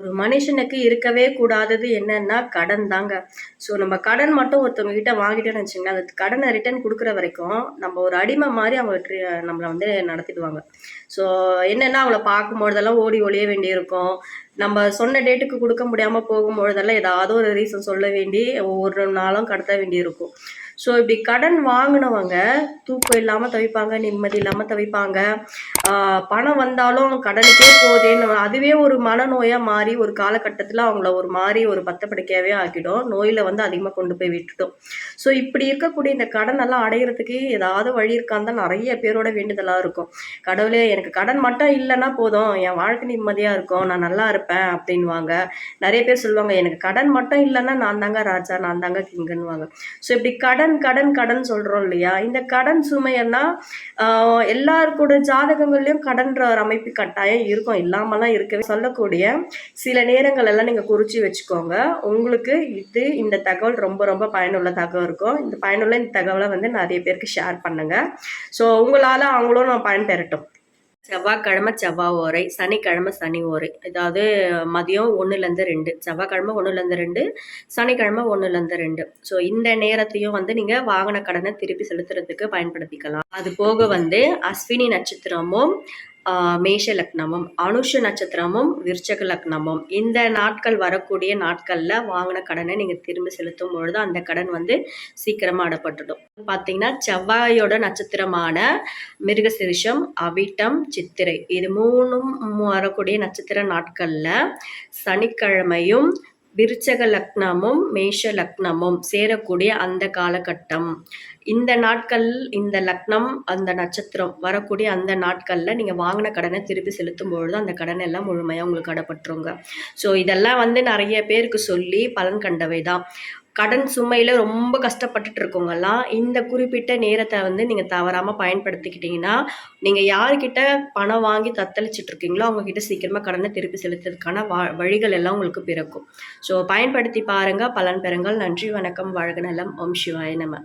ஒரு மனுஷனுக்கு இருக்கவே கூடாதது என்னன்னா கடன் தாங்க. ஸோ நம்ம கடன் மட்டும் ஒருத்தவங்க கிட்ட வாங்கிட்டோம்னு வச்சுக்கோங்க அந்த கடனை ரிட்டர்ன் கொடுக்குற வரைக்கும் நம்ம ஒரு அடிமை மாதிரி அவங்க ட்ரி- நம்மளை வந்து நடத்திடுவாங்க. ஸோ என்னென்னா அவங்கள பார்க்கும்பொழுதெல்லாம் ஓடி ஒளிய வேண்டியிருக்கும். நம்ம சொன்ன டேட்டுக்கு கொடுக்க முடியாமல் போகும்பொழுதெல்லாம் ஏதாவது ஒரு ரீசன் சொல்ல வேண்டி ஒவ்வொரு நாளும் கடத்த வேண்டியிருக்கும். ஸோ இப்படி கடன் வாங்கினவங்க தூக்கம் இல்லாமல் தவிப்பாங்க நிம்மதி இல்லாமல் தவிப்பாங்க. பணம் வந்தாலும் கடனுக்கே போதேன்னு அதுவே ஒரு மனநோயாக மாறி ஒரு காலகட்டத்தில் அவங்கள ஒரு மாதிரி ஒரு பத்தப்படுக்கையாகவே ஆக்கிடும். நோயில் வந்து அதிகமாக கொண்டு போய் விட்டுட்டோம் ஸோ இப்படி இருக்கக்கூடிய இந்த கடன் எல்லாம் அடையிறதுக்கு ஏதாவது வழி இருக்கான்னு தான் நிறைய பேரோட வேண்டுதலாக இருக்கும். கடவுளே எனக்கு கடன் மட்டும் இல்லைன்னா போதும். என் வாழ்க்கை நிம்மதியாக இருக்கும். நான் நல்லா இருப்பேன். அப்படின்வாங்க நிறைய பேர் சொல்லுவாங்க எனக்கு கடன் மட்டும் இல்லைன்னா நான் தாங்க ராஜா நான் தாங்க கிங்குன்னுவாங்க. ஸோ இப்படி கடன் கடன் கடன் சொல்கிறோம் இல்லையா? இந்த கடன் சுமையெல்லாம் எல்லாருக்கூட ஜாதகங்கள்லையும் கடன்ற ஒரு அமைப்பு கட்டாயம் இருக்கும். இல்லாமலாம் இருக்கவே சொல்லக்கூடிய சில நேரங்கள் எல்லாம் நீங்கள் குறித்து வச்சுக்கோங்க. உங்களுக்கு இது இந்த தகவல் ரொம்ப ரொம்ப பயனுள்ள தகவல் இருக்கும். இந்த பயனுள்ள இந்த தகவலை வந்து நிறைய பேருக்கு ஷேர் பண்ணுங்க. ஸோ உங்களால் அவங்களும் நான் பயன்பெறட்டும் செவ்வாய்க்கிழமை செவ்வாய் ஓரை சனிக்கிழமை சனி ஓரை. அதாவது மதியம் ஒன்றுலேருந்து ரெண்டு. செவ்வாய்க்கிழமை ஒன்றுலேருந்து ரெண்டு சனிக்கிழமை ஒன்றுலேருந்து ரெண்டு. ஸோ இந்த நேரத்தையும் வந்து நீங்கள் வாகன கடனை திருப்பி செலுத்துறதுக்கு பயன்படுத்திக்கலாம். அது போக வந்து அஸ்வினி நட்சத்திரமும் மேஷ லக்னமும் அனுஷ நட்சத்திரமும் விருச்சக லக்னமும். இந்த நாட்கள் வரக்கூடிய நாட்களில் வாங்கின கடனை நீங்கள் திரும்பி செலுத்தும் பொழுது அந்த கடன் வந்து சீக்கிரமாக அடப்பட்டுடும். பார்த்தீங்கன்னா செவ்வாயோட நட்சத்திரமான மிருகசிரிஷம் அவிட்டம் சித்திரை. இது மூணும் வரக்கூடிய நட்சத்திர நாட்களில் சனிக்கிழமையும் விருச்சக லக்னமும் மேஷ லக்னமும் சேரக்கூடிய அந்த காலகட்டம். இந்த நாட்கள் இந்த லக்னம் அந்த நட்சத்திரம் வரக்கூடிய அந்த நாட்களில் நீங்கள் வாங்கின கடனை திருப்பி செலுத்தும் பொழுது அந்த கடன் எல்லாம் முழுமையாக உங்களுக்கு கடப்பட்டுருங்க ஸோ இதெல்லாம் வந்து நிறைய பேருக்கு சொல்லி பலன் கண்டவை தான் கடன் சுமையில் ரொம்ப கஷ்டப்பட்டுட்டு இருக்கவங்கெல்லாம் இந்த குறிப்பிட்ட நேரத்தை வந்து நீங்கள் தவறாமல் பயன்படுத்திக்கிட்டீங்கன்னா நீங்கள் யார்கிட்ட பணம் வாங்கி தத்தளிச்சிட்டு இருக்கீங்களோ அவங்கக்கிட்ட சீக்கிரமாக கடனை திருப்பி செலுத்துறதுக்கான வா வழிகள் எல்லாம் உங்களுக்கு பிறக்கும். ஸோ பயன்படுத்தி பாருங்கள் பலன் பெறுங்கள். நன்றி வணக்கம் வாழ்க நலம். ஓம் சிவாய நம்ம